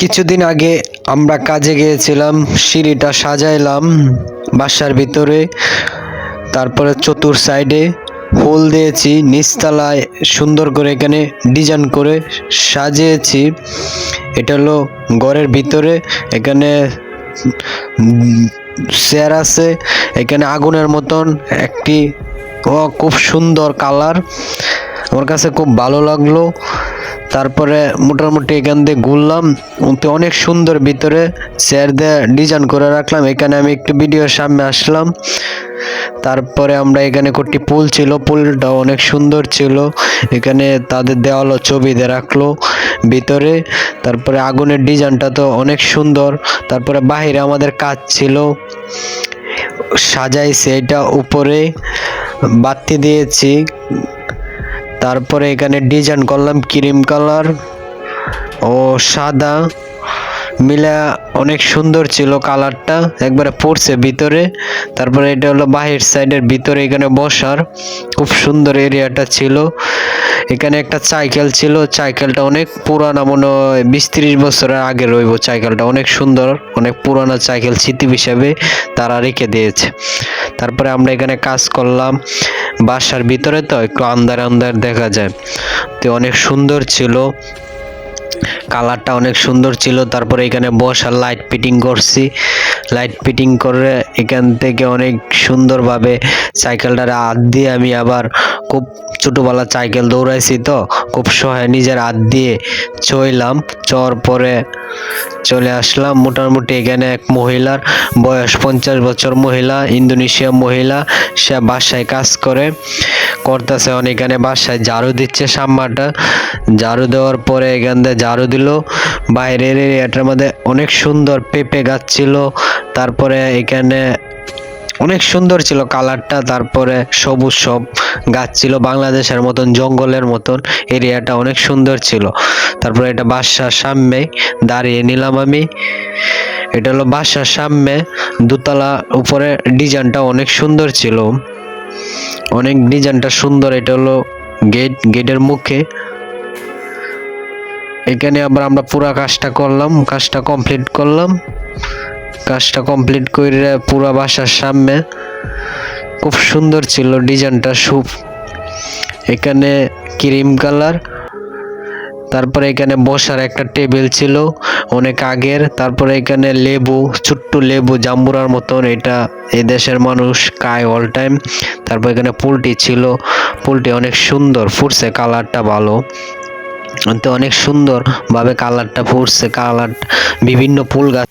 কিছুদিন আগে আমরা কাজে গিয়েছিলাম, সিঁড়িটা সাজাইলাম, বাসার ভিতরে, তারপরে চতুর সাইডে ফুল দিয়েছি, নিচতলায় সুন্দর করে এখানে ডিজাইন করে সাজিয়েছি। এটা হলো ঘরের ভিতরে, এখানে চেয়ার আছে, এখানে আগুনের মতন একটি, ও খুব সুন্দর কালার, আমার কাছে খুব ভালো লাগল। তারপরে মোটামুটি এখান দিয়ে ঘুরলাম। তো অনেক সুন্দর ভিতরে চেয়ার দিয়ে ডিজাইন করে রাখলাম। এখানে আমি একটু ভিডিওর সামনে আসলাম। তারপরে আমরা এখানে একটি পুল ছিল। পুলটা অনেক সুন্দর ছিল। এখানে তাদের দেওয়ালো ছবি দিয়ে রাখল ভিতরে। তারপরে আগুনের ডিজাইনটা তো অনেক সুন্দর। তারপরে বাহিরে আমাদের কাজ ছিল। সাজাইছে এটা উপরে। বাতি দিয়েছি। তারপরে এখানে ডিজাইন করলাম ক্রিম কালার ও সাদা মিলা অনেক সুন্দর ছিল কালারটা, একবারে পড়ছে ভিতরে। তারপরে এটা হলো বাহির সাইডের ভিতরে এখানে বসার, খুব সুন্দর এরিয়াটা ছিল। এখানে একটা সাইকেল ছিল সাইকেলটা অনেক পুরানা, মনে হয় বিশ ত্রিশ বছরের আগে রইব সাইকেলটা অনেক সুন্দর, অনেক পুরানা সাইকেল স্মৃতি হিসাবে তারা রেখে দিয়েছে। তারপরে আমরা এখানে কাজ করলাম বাসার ভিতরে, তো একটু আন্দার আন্দার দেখা যায়। তো অনেক সুন্দর ছিল। কালারটা অনেক সুন্দর ছিল। তারপরে এখানে বসার লাইট ফিটিং করছি। লাইট ফিটিং করে এখান থেকে অনেক সুন্দরভাবে সাইকেলটার হাত দিয়ে আমি আবার খুব ছোটোবেলা সাইকেল দৌড়াইছি তো, খুব সহায় নিজের হাত দিয়ে চইলাম। চর পরে চলে আসলাম। মোটামুটি এখানে এক মহিলার বয়স পঞ্চাশ বছর মহিলা ইন্দোনেশিয়া মহিলা, সে বাসায় কাজ করে। করতেছে অনেক এখানে বাসায় ঝাড়ু দিচ্ছে সাম্মাটা। ঝাড়ু দেওয়ার পরে এখান থেকে ঝাড়ু দিল। বাইরের এরিয়াটার মধ্যে অনেক সুন্দর পেঁপে গাছ ছিল। তারপরে এখানে অনেক সুন্দর ছিল কালারটা। তারপরে সবুজ সব গাছ ছিল, বাংলাদেশের মতন, জঙ্গলের মতন। এরিয়াটা অনেক সুন্দর ছিল। তারপরে এটা বাসার সামনে দাঁড়িয়ে নিলাম আমি। এটা হলো বাসার সামনে। দোতলা উপরে ডিজাইনটা অনেক সুন্দর ছিল। অনেক ডিজাইনটা সুন্দর, এটা হলো গেট গেটের মুখে। এখানে আবার আমরা পুরো কাজটা করলাম, কাজটা কমপ্লিট করলাম। কাজটা কমপ্লিট করে পুরো বাসার সামনে খুব সুন্দর ছিল ডিজাইনটা, সুপ। এখানে ক্রিম কালার তারপরে এখানে বসার একটা টেবিল ছিল, অনেক আগের। তারপরে এখানে লেবু, ছোট্ট লেবু, জাম্বুরার মতন। এটা এই দেশের মানুষ খায় অল টাইম তারপর এখানে পুলটি ছিল। পোলট্রি অনেক সুন্দর, ফুটছে কালারটা ভালো। তো অনেক সুন্দর ভাবে কালারটা ফুটছে, কালার বিভিন্ন ফুল গাছ